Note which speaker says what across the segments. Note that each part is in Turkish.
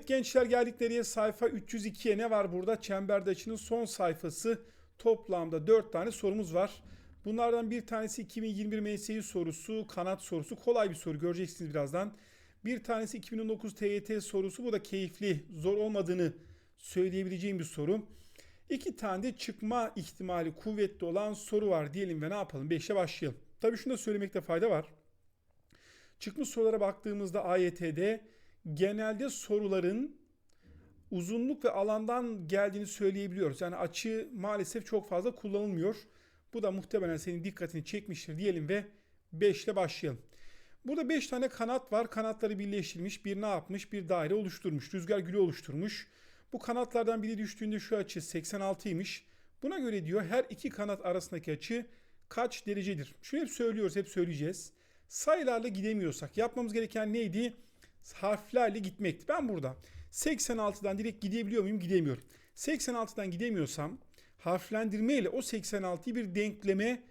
Speaker 1: Evet gençler geldik nereye? Sayfa 302'ye ne var burada? Çemberde açının son sayfası. Toplamda 4 tane sorumuz var. Bunlardan bir tanesi 2021 MSI sorusu, kanat sorusu. Kolay bir soru göreceksiniz birazdan. Bir tanesi 2019 TYT sorusu. Bu da keyifli, zor olmadığını söyleyebileceğim bir soru. İki tane de çıkma ihtimali kuvvetli olan soru var diyelim ve ne yapalım? 5'e başlayalım. Tabii şunu da söylemekte fayda var. Çıkmış sorulara baktığımızda AYT'de genelde soruların uzunluk ve alandan geldiğini söyleyebiliyoruz. Yani açı maalesef çok fazla kullanılmıyor. Bu da muhtemelen senin dikkatini çekmiştir diyelim ve 5 ile başlayalım. Burada 5 tane kanat var. Kanatları birleştirmiş. Bir ne yapmış? Bir daire oluşturmuş. Rüzgar gülü oluşturmuş. Bu kanatlardan biri düştüğünde şu açı 86'ymış. Buna göre diyor her iki kanat arasındaki açı kaç derecedir? Şunu hep söylüyoruz, hep söyleyeceğiz. Sayılarla gidemiyorsak yapmamız gereken neydi? Harflerle gitmekti. Ben burada 86'dan direkt gidebiliyor muyum? Gidemiyorum. 86'dan gidemiyorsam harflendirme ile o 86'yı bir denkleme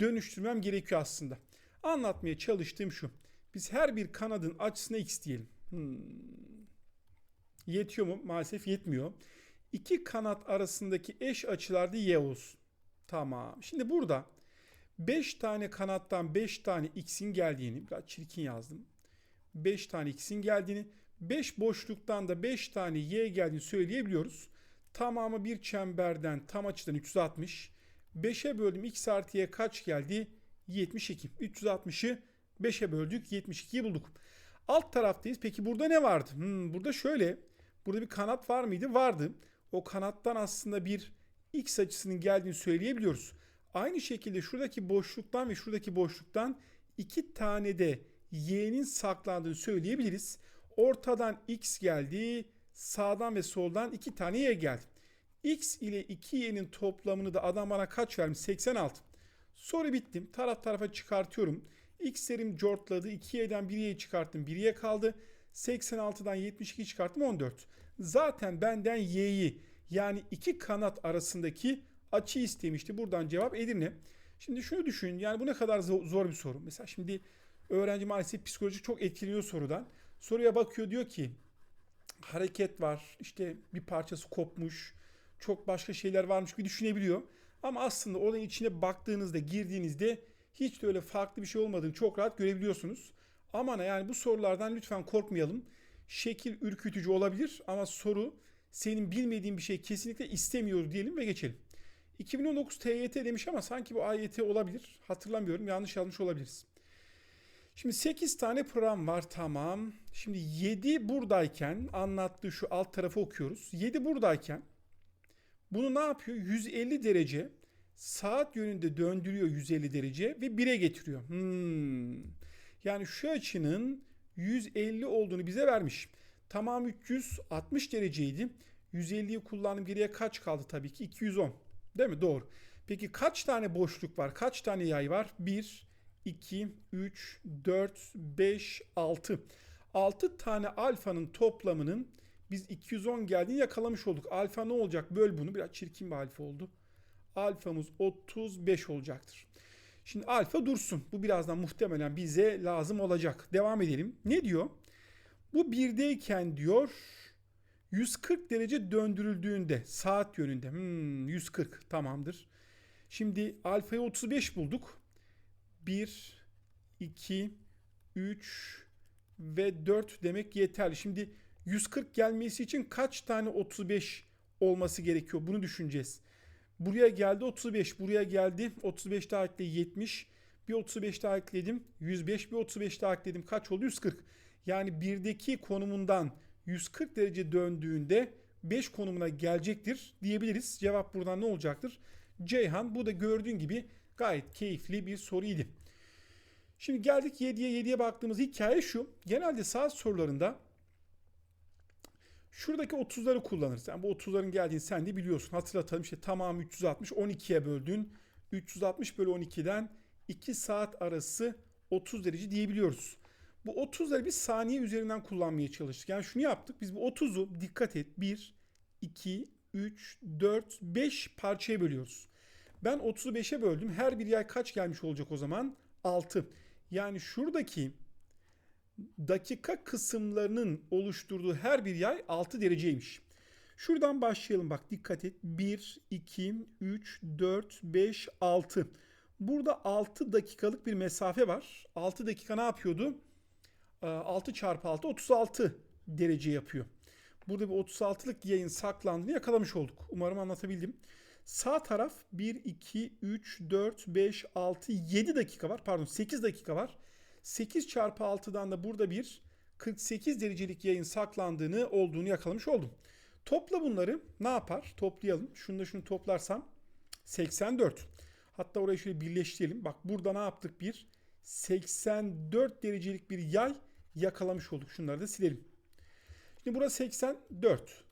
Speaker 1: dönüştürmem gerekiyor aslında. Anlatmaya çalıştığım şu. Biz her bir kanadın açısına x diyelim. Hmm. Yetiyor mu? Maalesef yetmiyor. İki kanat arasındaki eş açılarda y olsun. Tamam. Şimdi burada 5 tane kanattan 5 tane x'in geldiğini, biraz çirkin yazdım. 5 tane x'in geldiğini, 5 boşluktan da 5 tane y geldiğini söyleyebiliyoruz. Tamamı bir çemberden tam açıdan 360. 5'e böldüm x artı y kaç geldi? 72. 360'ı 5'e böldük 72'yi bulduk. Alt taraftayız. Peki burada ne vardı? Hmm, burada şöyle. Burada bir kanat var mıydı? Vardı. O kanattan aslında bir x açısının geldiğini söyleyebiliyoruz. Aynı şekilde şuradaki boşluktan ve şuradaki boşluktan iki tane de y'nin saklandığını söyleyebiliriz. Ortadan x geldi. Sağdan ve soldan iki tane y geldi. x ile 2y'nin toplamını da adam bana kaç vermiş? 86. Soru bittim. Taraf tarafa çıkartıyorum. x'lerim cortladı. 2y'den 1y'yi çıkarttım. 1y kaldı. 86'dan 72 çıkarttım 14. Zaten benden y'yi yani iki kanat arasındaki açı istemişti. Buradan cevap Edirne. Şimdi şunu düşün. Yani bu ne kadar zor bir soru. Mesela şimdi öğrenci maalesef psikoloji çok etkileniyor sorudan. Soruya bakıyor diyor ki hareket var. işte bir parçası kopmuş. Çok başka şeyler varmış gibi düşünebiliyor. Ama aslında olayın içine baktığınızda, girdiğinizde hiç de öyle farklı bir şey olmadığını çok rahat görebiliyorsunuz. Aman yani bu sorulardan lütfen korkmayalım. Şekil ürkütücü olabilir ama soru senin bilmediğin bir şey kesinlikle istemiyor diyelim ve geçelim. 2019 TYT demiş ama sanki bu AYT olabilir. Hatırlamıyorum. Yanlış yazmış olabiliriz. Şimdi 8 tane program var tamam. Şimdi 7 buradayken anlattığı şu alt tarafı okuyoruz. 7 buradayken bunu ne yapıyor? 150 derece saat yönünde döndürüyor 150 derece ve 1'e getiriyor. Hmm. Yani şu açının 150 olduğunu bize vermiş. Tamam 360 dereceydi. 150'yi kullandım geriye kaç kaldı tabii ki? 210. Değil mi? Doğru. Peki kaç tane boşluk var? Kaç tane yay var? 1, 2, 3, 4, 5, 6. 6 tane alfanın toplamının biz 210 geldiğini yakalamış olduk. Alfa ne olacak? Böl bunu. Biraz çirkin bir alfa oldu. Alfamız 35 olacaktır. Şimdi alfa dursun. Bu birazdan muhtemelen bize lazım olacak. Devam edelim. Ne diyor? Bu birdeyken diyor 140 derece döndürüldüğünde saat yönünde hmm, 140 tamamdır. Şimdi alfayı 35 bulduk. 1, 2, 3 ve 4 demek yeterli. Şimdi 140 gelmesi için kaç tane 35 olması gerekiyor? Bunu düşüneceğiz. Buraya geldi 35, buraya geldi 35 daha ekle 70. Bir 35 daha ekledim 105, bir 35 daha ekledim. Kaç oldu? 140. Yani birdeki konumundan 140 derece döndüğünde 5 konumuna gelecektir diyebiliriz. Cevap buradan ne olacaktır? Ceyhan. Bu da gördüğün gibi gayet keyifli bir soruydu. Şimdi geldik 7'ye 7'ye baktığımız hikaye şu. Genelde saat sorularında şuradaki 30'ları kullanırız. Yani bu 30'ların geldiğini sen de biliyorsun. Hatırlatalım işte tamam 360 12'ye böldün. 360 bölü 12'den 2 saat arası 30 derece diyebiliyoruz. Bu 30'ları bir saniye üzerinden kullanmaya çalıştık. Yani şunu yaptık. Biz bu 30'u dikkat et 1, 2, 3, 4, 5 parçaya bölüyoruz. Ben 30'u 5'e böldüm. Her bir yay kaç gelmiş olacak o zaman? 6. Yani şuradaki dakika kısımlarının oluşturduğu her bir yay 6 dereceymiş. Şuradan başlayalım bak dikkat et. 1, 2, 3, 4, 5, 6. Burada 6 dakikalık bir mesafe var. 6 dakika ne yapıyordu? Ee, 6 çarpı 6 36 derece yapıyor. Burada bir 36'lık yayın saklandığını yakalamış olduk. Umarım anlatabildim. Sağ taraf 1, 2, 3, 4, 5, 6, 7 dakika var. Pardon 8 dakika var. 8 çarpı 6'dan da burada bir 48 derecelik yayın saklandığını olduğunu yakalamış oldum. Topla bunları ne yapar? Toplayalım. Şunu da şunu toplarsam 84. Hatta orayı şöyle birleştirelim. Bak burada ne yaptık? Bir 84 derecelik bir yay yakalamış olduk. Şunları da silelim. Şimdi burası 84.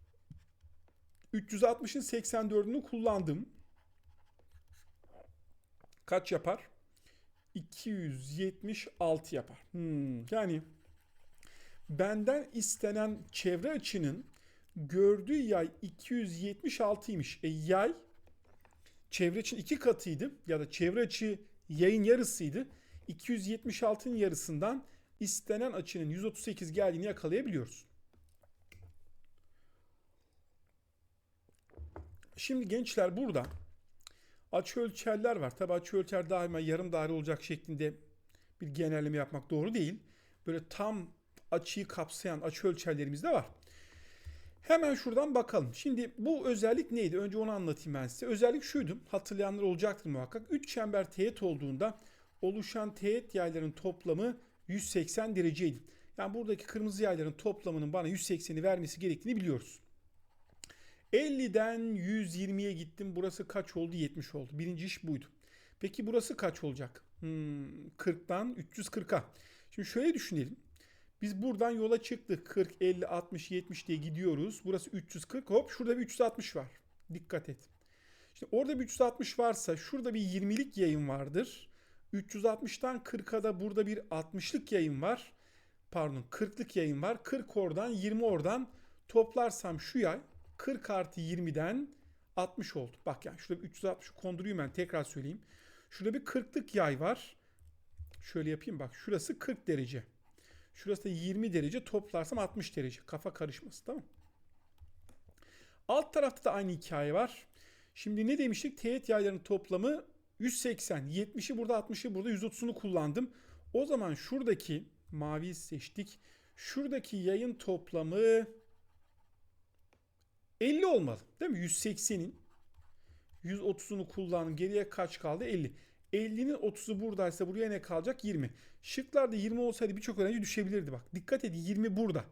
Speaker 1: 360'ın 84'ünü kullandım. Kaç yapar? 276 yapar. Hmm, yani benden istenen çevre açının gördüğü yay 276'ymış. E yay çevre açının iki katıydı ya da çevre açı yayın yarısıydı. 276'nın yarısından istenen açının 138 geldiğini yakalayabiliyoruz. Şimdi gençler burada açı ölçerler var. Tabi açı ölçer daima yarım daire olacak şeklinde bir genelleme yapmak doğru değil. Böyle tam açıyı kapsayan açı ölçerlerimiz de var. Hemen şuradan bakalım. Şimdi bu özellik neydi? Önce onu anlatayım ben size. Özellik şuydu. Hatırlayanlar olacaktır muhakkak. 3 çember teğet olduğunda oluşan teğet yayların toplamı 180 dereceydi. Yani buradaki kırmızı yayların toplamının bana 180'i vermesi gerektiğini biliyoruz. 50'den 120'ye gittim. Burası kaç oldu? 70 oldu. Birinci iş buydu. Peki burası kaç olacak? Hmm, 40'tan 340'a. Şimdi şöyle düşünelim. Biz buradan yola çıktık. 40, 50, 60, 70 diye gidiyoruz. Burası 340. Hop şurada bir 360 var. Dikkat et. Şimdi orada bir 360 varsa şurada bir 20'lik yayın vardır. 360'tan 40'a da burada bir 60'lık yayın var. Pardon 40'lık yayın var. 40 oradan 20 oradan toplarsam şu yay 40 artı 20'den 60 oldu. Bak yani şurada bir 360 kondurayım ben tekrar söyleyeyim. Şurada bir 40'lık yay var. Şöyle yapayım bak şurası 40 derece. Şurası da 20 derece toplarsam 60 derece. Kafa karışması tamam Alt tarafta da aynı hikaye var. Şimdi ne demiştik? Teğet yayların toplamı 180. 70'i burada 60'ı burada 130'unu kullandım. O zaman şuradaki mavi seçtik. Şuradaki yayın toplamı 50 olmalı. Değil mi? 180'in 130'unu kullandım. Geriye kaç kaldı? 50. 50'nin 30'u buradaysa buraya ne kalacak? 20. Şıklarda 20 olsaydı birçok öğrenci düşebilirdi bak. Dikkat et 20 burada.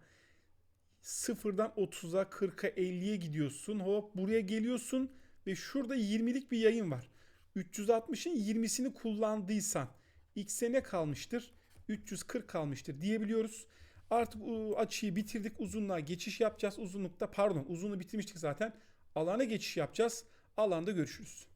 Speaker 1: Sıfırdan 30'a 40'a 50'ye gidiyorsun. Hop buraya geliyorsun ve şurada 20'lik bir yayın var. 360'ın 20'sini kullandıysan x'e ne kalmıştır? 340 kalmıştır diyebiliyoruz. Artık açıyı bitirdik. Uzunluğa geçiş yapacağız. Uzunlukta pardon uzunluğu bitirmiştik zaten. Alana geçiş yapacağız. Alanda görüşürüz.